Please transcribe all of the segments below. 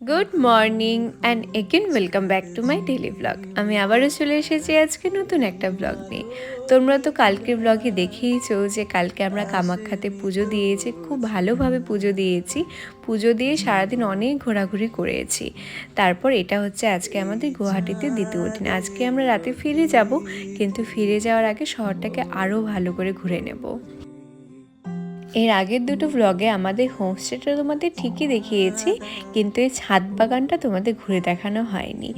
Good morning and again welcome back to my daily blog আমি আবারও চলে এসেছি আজকে নতুন একটা ব্লগ নিয়ে। তোমরা তো কালকের ব্লগে দেখেইছো যে কালকে আমরা কামাখ্যাতে পুজো দিয়েছি, খুব ভালোভাবে পুজো দিয়েছি। পুজো দিয়ে সারাদিন অনেক ঘোরাঘুরি করেছি। তারপর এটা হচ্ছে আজকে আমাদের গুয়াহাটিতে দ্বিতীয় দিন। আজকে আমরা রাতে ফিরে যাব, কিন্তু ফিরে যাওয়ার আগে শহরটাকে আরও ভালো করে ঘুরে নেব। এর আগের দুটো ব্লগে আমাদের হোমস্টেটা তোমাদের ঠিকই দেখিয়েছি, কিন্তু এই ছাদ বাগানটা তোমাদের ঘুরে দেখানো হয়নি।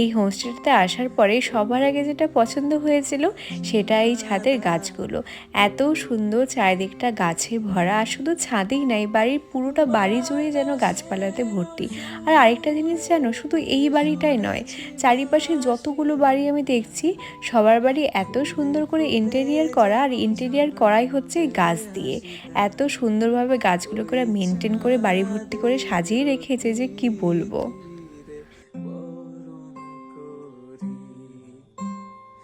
এই হোমস্টেটাতে আসার পরে সবার আগে যেটা পছন্দ হয়েছিল, সেটা এই ছাদের গাছগুলো। এত সুন্দর চারিদিকটা গাছে ভরা, আর শুধু ছাদেই নাই, বাড়ির পুরোটা বাড়ি জুড়ে যেন গাছপালাতে ভর্তি। আর আরেকটা জিনিস জানো, শুধু এই বাড়িটাই নয়, চারিপাশে যতগুলো বাড়ি আমি দেখছি, সবার বাড়ি এত সুন্দর করে ইন্টেরিয়ার করা, আর ইন্টেরিয়ার করাই হচ্ছে গাছ দিয়ে। এত সুন্দরভাবে গাছগুলো করে মেনটেন করে বাড়ি ভর্তি করে সাজিয়ে রেখেছে যে কি বলব।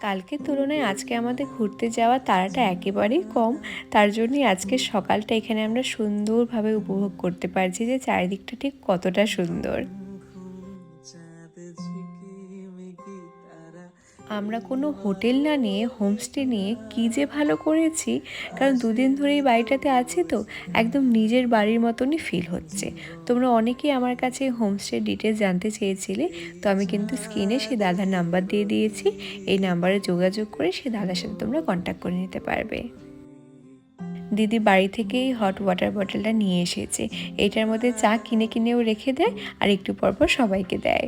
কালকের তুলনায় আজকে আমাদের ঘুরতে যাওয়া তারাটা একেবারেই কম। তার জন্যই আজকে সকালটা এখানে আমরা সুন্দরভাবে উপভোগ করতে পারছি যে চারিদিকটা ঠিক কতটা সুন্দর। আমরা কোনো হোটেল না নিয়ে, হোমস্টে নিয়ে কী যে ভালো করেছি, কারণ দুদিন ধরেই বাড়িটাতে আছি তো, একদম নিজের বাড়ির মতনই ফিল হচ্ছে। তোমরা অনেকেই আমার কাছে হোমস্টের ডিটেলস জানতে চেয়েছিলে, তো আমি কিন্তু স্ক্রিনে সেই দাদার নাম্বার দিয়ে দিয়েছি, এই নাম্বারে যোগাযোগ করে সেই দাদার সাথে তোমরা কন্ট্যাক্ট করে নিতে পারবে। দিদি বাড়ি থেকেই হট ওয়াটার বটলটা নিয়ে এসেছে, এটার মধ্যে চা কিনে কিনেও রেখে দেয়, আর একটু পরপর সবাইকে দেয়।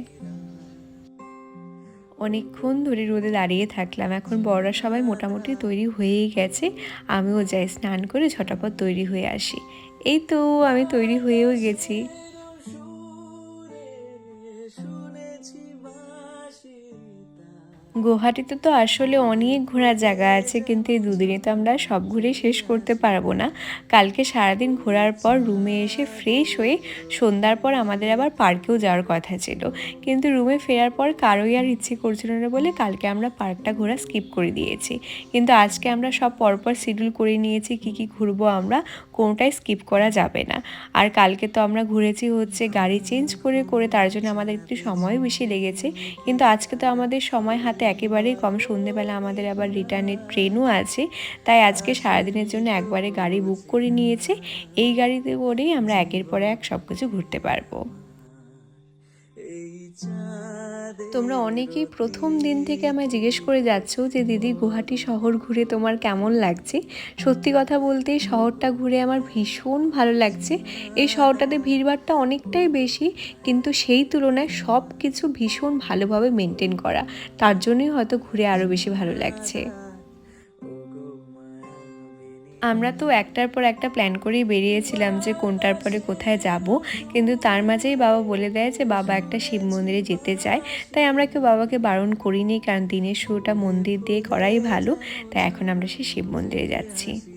অনেকক্ষণ ধরে রোদে দাঁড়িয়ে থাকলাম। এখন বড়রা সবাই মোটামুটি তৈরি হয়েই গেছে। আমিও যাই স্নান করে ঝটাপট তৈরি হয়ে আসি। এই তো আমি তৈরি হয়েও গেছি। গুয়াহাটিতে তো আসলে অনেক ঘোরার জায়গা আছে, কিন্তু এই দুদিনে তো আমরা সব ঘুরে শেষ করতে পারব না। কালকে সারাদিন ঘোরার পর রুমে এসে ফ্রেশ হয়ে সন্ধ্যার পর আমাদের আবার পার্কেও যাওয়ার কথা ছিল। কিন্তু রুমে ফেরার পর কারোই আর ইচ্ছে করছিল না বলে কালকে আমরা পার্কটা ঘোরা স্কিপ করে দিয়েছি। কিন্তু আজকে আমরা সব পরপর শিডিউল করে নিয়েছি কি কি ঘুরবো আমরা, কোনটাই স্কিপ করা যাবে না। আর কালকে তো আমরা ঘুরেছি হচ্ছে গাড়ি চেঞ্জ করে করে তার জন্য আমাদের একটু সময় বেশি লেগেছে। কিন্তু আজকে তো আমাদের সময় হাতে একেবারেই কম। সন্ধেবেলা আমাদের আবার রিটার্নের ট্রেনও আছে, তাই আজকে সারাদিনের জন্য একবারে গাড়ি বুক করে নিয়েছে। এই গাড়িতে করেই আমরা একের পর এক সব কিছু ঘুরতে পারব। তোমরা অনেকেই প্রথম দিন থেকে আমায় জিজ্ঞেস করে যাচ্ছ যে, দিদি গুহাটি শহর ঘুরে তোমার কেমন লাগছে? সত্যি কথা বলতে শহরটা ঘুরে আমার ভীষণ ভালো লাগছে। এই শহরটাতে ভিড়ভাড়টা অনেকটাই বেশি, কিন্তু সেই তুলনায় সব কিছু ভীষণ ভালোভাবে মেনটেন করা। তার জন্যই হয়তো ঘুরে আরও বেশি ভালো লাগছে। আমরা তো একটার পর একটা প্ল্যান করেই বেরিয়েছিলাম যে কোনটার পরে কোথায় যাব। কিন্তু তার মাঝেই বাবা বলে দেয় যে বাবা একটা শিব মন্দিরে যেতে চায়। তাই আমরা কেউ বাবাকে বারণ করিনি, কারণ দিনের শুরুটা মন্দির দিয়ে করাই ভালো। তাই এখন আমরা সেই শিব মন্দিরে যাচ্ছি।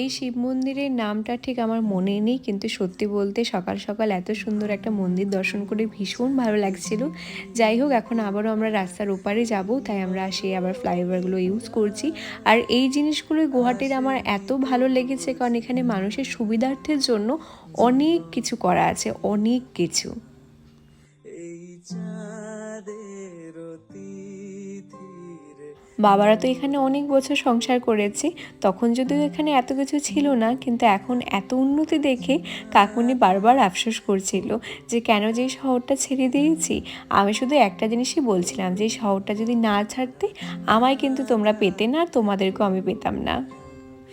এই শিব মন্দিরের নামটা ঠিক আমার মনে নেই, কিন্তু সত্যি বলতে সকাল সকাল এত সুন্দর একটা মন্দির দর্শন করে ভীষণ ভালো লাগছিল। যাই হোক, এখন আবারও আমরা রাস্তার ওপারে যাব, তাই আমরা সেই আবার ফ্লাইওভারগুলো ইউজ করছি। আর এই জিনিসগুলো গুয়াহাটির আমার এত ভালো লেগেছে, কারণ এখানে মানুষের সুবিধার্থের জন্য অনেক কিছু করা আছে, অনেক কিছু। বাবারা তো এখানে অনেক বছর সংসার করেছে। তখন যদিও এখানে এত কিছু ছিল না, কিন্তু এখন এত উন্নতি দেখে কাকুনি বারবার আফসোস করছিল যে কেন যে শহরটা ছেড়ে দিয়েছি। আমি শুধু একটা জিনিসই বলছিলাম যে শহরটা যদি না ছাড়তে আমায় কিন্তু তোমরা পেতে না, তোমাদেরকেও আমি পেতাম না।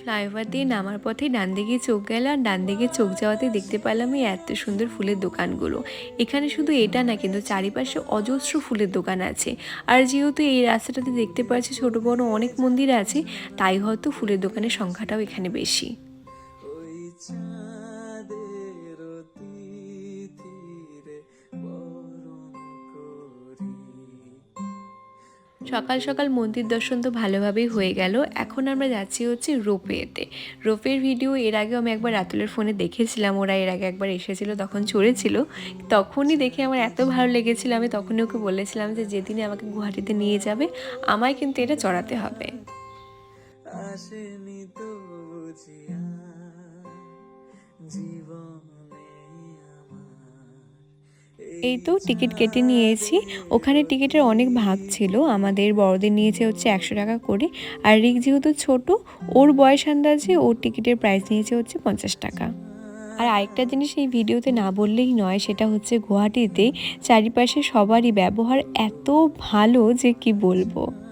ফ্লাইওভার দিয়ে নামার পথে ডান দিকে চোখ গেল আর ডান দিকে চোখ যাওয়াতে দেখতে পেলাম এই এত সুন্দর ফুলের দোকানগুলো। এখানে শুধু এটা না, কিন্তু চারিপাশে অজস্র ফুলের দোকান আছে। আর যেহেতু এই রাস্তাটাতে দেখতে পাচ্ছি ছোট, বড় অনেক মন্দির আছে, তাই হয়তো ফুলের দোকানের সংখ্যাটাও এখানে বেশি। সকাল সকাল মন্দির দর্শন তো ভালোভাবেই হয়ে গেল। এখন আমরা যাচ্ছি হচ্ছে রোপওয়েতে রোপের ভিডিও এর আগেও আমি একবার রাতুলের ফোনে দেখেছিলাম, ওরা এর আগে একবার এসেছিল, তখন চড়েছিল। তখনই দেখে আমার এত ভালো লেগেছিল, আমি তখনই ওকে বলেছিলাম যে যেদিনে আমাকে গুয়াহাটিতে নিয়ে যাবে, আমায় কিন্তু এটা চড়াতে হবে। জীবনে এই তো টিকিট কেটে নিয়েছি। ওখানে টিকিটের অনেক ভাগ ছিল। আমাদের বড়দের নিয়েছে হচ্ছে একশো টাকা করে। আর রিক যেহেতু ছোট, ওর বয়স আন্দাজে ওর টিকিটের প্রাইস নিয়েছে হচ্ছে পঞ্চাশ টাকা। আর আরেকটা জিনিস এই ভিডিওতে না বললেই নয়, সেটা হচ্ছে গুয়াহাটিতে চারিপাশে সবারই ব্যবহার এত ভালো যে কি বলব।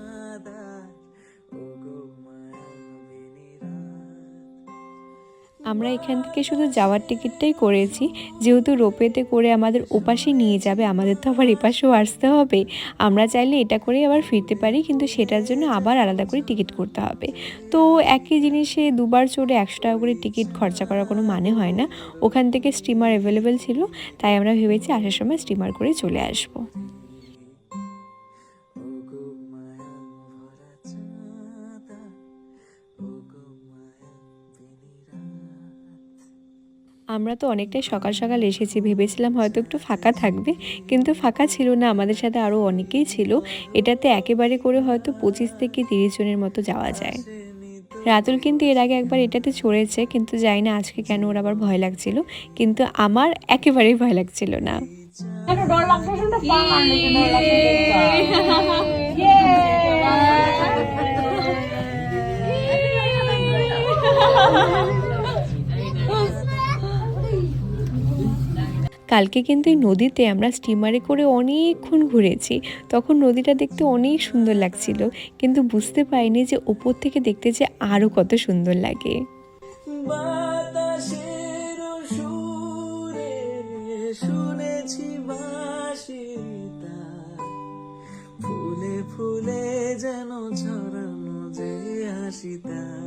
আমরা এখান থেকে শুধু যাওয়ার টিকিটটাই করেছি। যেহেতু রোপেতে করে আমাদের ওপাশে নিয়ে যাবে, আমাদের তো আবার এপাশেও আসতে হবে। আমরা চাইলে এটা করেই আবার ফিরতে পারি, কিন্তু সেটার জন্য আবার আলাদা করে টিকিট করতে হবে। তো একই জিনিসে দুবার চড়ে একশো টাকা করে টিকিট খরচা করার কোনো মানে হয় না। ওখান থেকে স্টিমার অ্যাভেলেবেল ছিল, তাই আমরা ভেবেছি আসার সময় স্টিমার করে চলে আসব। আমরা তো অনেকটাই সকাল সকাল এসেছি। ভেবেছিলাম হয়তো একটু ফাঁকা থাকবে কিন্তু ফাঁকা ছিল না। আমাদের সাথে আরও অনেকেই ছিল। এটাতে একেবারে করে হয়তো পঁচিশ থেকে তিরিশ জনের মতো যাওয়া যায়। রাতুল কিন্তু এর আগে একবার এটাতে চড়েছে কিন্তু জানি না আজকে কেন ওর আবার ভয় লাগছিল। কিন্তু আমার একেবারেই ভয় লাগছিল না। কালকে কিন্তু এই নদীতে আমরা স্টিমারে করে অনেকক্ষণ ঘুরেছি। তখন নদীটা দেখতে অনেক সুন্দর লাগছিল কিন্তু বুঝতে পারিনি যে ওপর থেকে দেখতে যে আরও কত সুন্দর লাগে। শুনেছি ফুলে ফুলে যেন ছড়ানো যে হাসি তার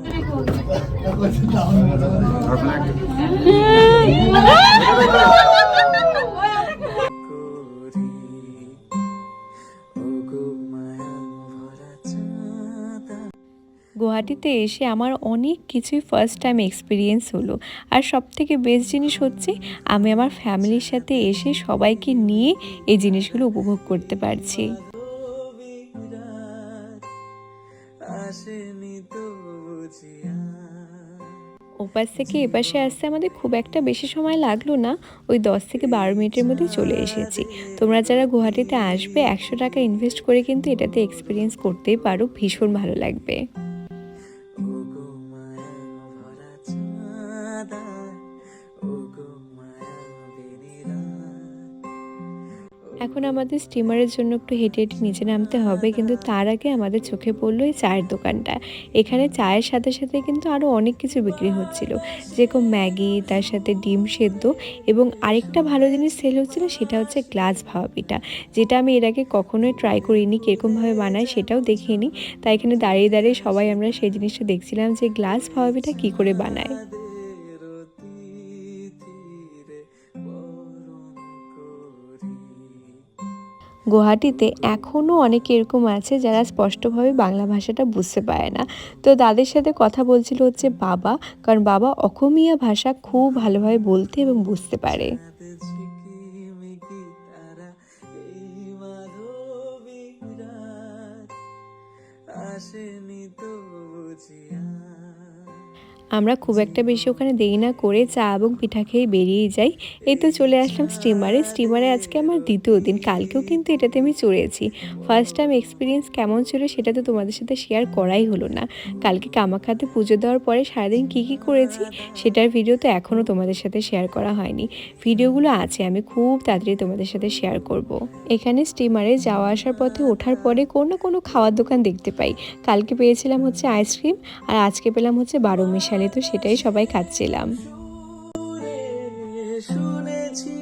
গুয়াহাটিতে এসে আমার অনেক কিছুই ফার্স্ট টাইম এক্সপিরিয়েন্স হলো। আর সব থেকে বেস্ট জিনিস হচ্ছে, আমি আমার ফ্যামিলির সাথে এসে সবাইকে নিয়ে এই জিনিসগুলো উপভোগ করতে পারছি। ওপাশ থেকে এপাশে আসতে আমাদের খুব একটা বেশি সময় লাগল না, ওই দশ থেকে বারো মিনিটের মধ্যে চলে এসেছি। তোমরা যারা গুয়াহাটিতে আসবে, একশো টাকা ইনভেস্ট করে কিন্তু এটাতে এক্সপিরিয়েন্স করতেই পারো, ভীষণ ভালো লাগবে। এখন আমাদের স্টিমারের জন্য একটু হেঁটে হেঁটে নিচে নামতে হবে, কিন্তু তার আগে আমাদের চোখে পড়ল এই চায়ের দোকানটা। এখানে চায়ের সাথে সাথে কিন্তু আরও অনেক কিছু বিক্রি হচ্ছিল, যেরকম ম্যাগি, তার সাথে ডিম সেদ্ধ এবং আরেকটা ভালো জিনিস সেল হচ্ছিল সেটা হচ্ছে গ্লাস ভাওয়া পিঠা, যেটা আমি এর আগে কখনোই ট্রাই করিনি কীরকমভাবে বানায় সেটাও দেখিনি। তাই এখানে দাঁড়িয়ে দাঁড়িয়ে সবাই আমরা সেই জিনিসটা দেখছিলাম যে গ্লাস ভাওয়া পিঠা কী করে বানায়। গুয়াহাটিতে এখনও অনেকে এরকম আছে যারা স্পষ্টভাবে বাংলা ভাষাটা বুঝতে পারে না। তো তাদের সাথে কথা বলছিল হচ্ছে বাবা, কারণ বাবা অসমীয়া ভাষা খুব ভালোভাবে বলতে এবং বুঝতে পারে। আসেনি তো বুঝিয়া আমরা খুব একটা বেশি ওখানে দেরি না করে চা এবং পিঠা খেয়ে বেরিয়ে যাই। এই তো চলে আসলাম স্টিমারে স্টিমারে আজকে আমার দ্বিতীয় দিন। কালকেও কিন্তু এটাতে আমি চড়েছি। ফার্স্ট টাইম এক্সপিরিয়েন্স কেমন ছিল সেটা তো তোমাদের সাথে শেয়ার করাই হলো না। কালকে কামাখাতে পুজো দেওয়ার পরে সারাদিন কী কী করেছি সেটার ভিডিও তো এখনও তোমাদের সাথে শেয়ার করা হয়নি। ভিডিওগুলো আছে, আমি খুব তাড়াতাড়ি তোমাদের সাথে শেয়ার করব। এখানে স্টিমারে যাওয়া আসার পথে ওঠার পরে কোনো না কোনো খাওয়ার দোকান দেখতে পাই। কালকে পেয়েছিলাম হচ্ছে আইসক্রিম আর আজকে পেলাম হচ্ছে বারো মিশালি তো সেটাই সবাই খাচ্ছিলাম। শুনেছি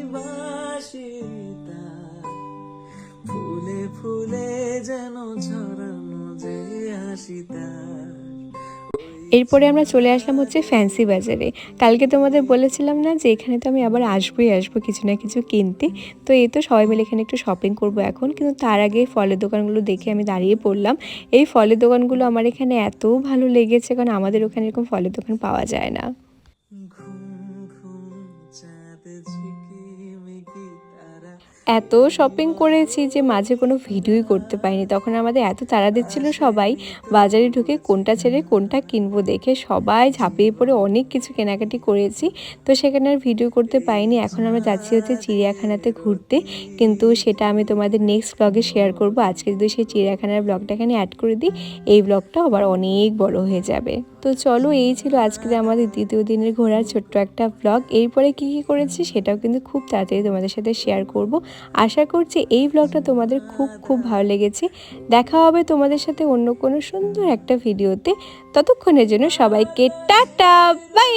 ফুলে ফুলে যেন ছড়ানো যে হাসি তার এরপরে আমরা চলে আসলাম হচ্ছে ফ্যান্সি বাজারে। কালকে তোমাদের বলেছিলাম না যে এখানে তো আমি আবার আসবোই আসব কিছু না কিছু কিনতে। তো এই তো সবাই মিলে এখানে একটু শপিং করব এখন। কিন্তু তার আগে ফলের দোকানগুলো দেখে আমি দাঁড়িয়ে পড়লাম। এই ফলের দোকানগুলো আমার এখানে এত ভালো লেগেছে কারণ আমাদের ওখানে এরকম ফলের দোকান পাওয়া যায় না। এত শপিং করেছি যে মাঝে কোনো ভিডিওই করতে পারিনি। তখন আমাদের এত তাড়া দিচ্ছিল সবাই, বাজারে ঢুকে কোনটা ছেড়ে কোনটা কিনবো দেখে সবাই ঝাঁপিয়ে পড়ে অনেক কিছু কেনাকাটি করেছি। তো সেখানে আর ভিডিও করতে পারিনি। এখন আমরা যাচ্ছি হচ্ছে চিড়িয়াখানাতে ঘুরতে। কিন্তু সেটা আমি তোমাদের নেক্সট ব্লগে শেয়ার করব। আজকে যদি সেই চিড়িয়াখানার ব্লগটা এখানে অ্যাড করে দিই, এই ব্লগটা আবার অনেক বড় হয়ে যাবে। তো চলো, এই ছিল আজকে আমাদের দ্বিতীয় দিনের ঘোরার ছোট্ট একটা ব্লগ এরপরে কি কি করেছি সেটাও কিন্তু খুব তাড়াতাড়ি তোমাদের সাথে শেয়ার করব। আশা করছি এই ব্লগটা তোমাদের খুব খুব ভালো লেগেছে। দেখা হবে তোমাদের সাথে অন্য কোনো সুন্দর একটা ভিডিওতে ততক্ষণের জন্য সবাইকে টাটা বাই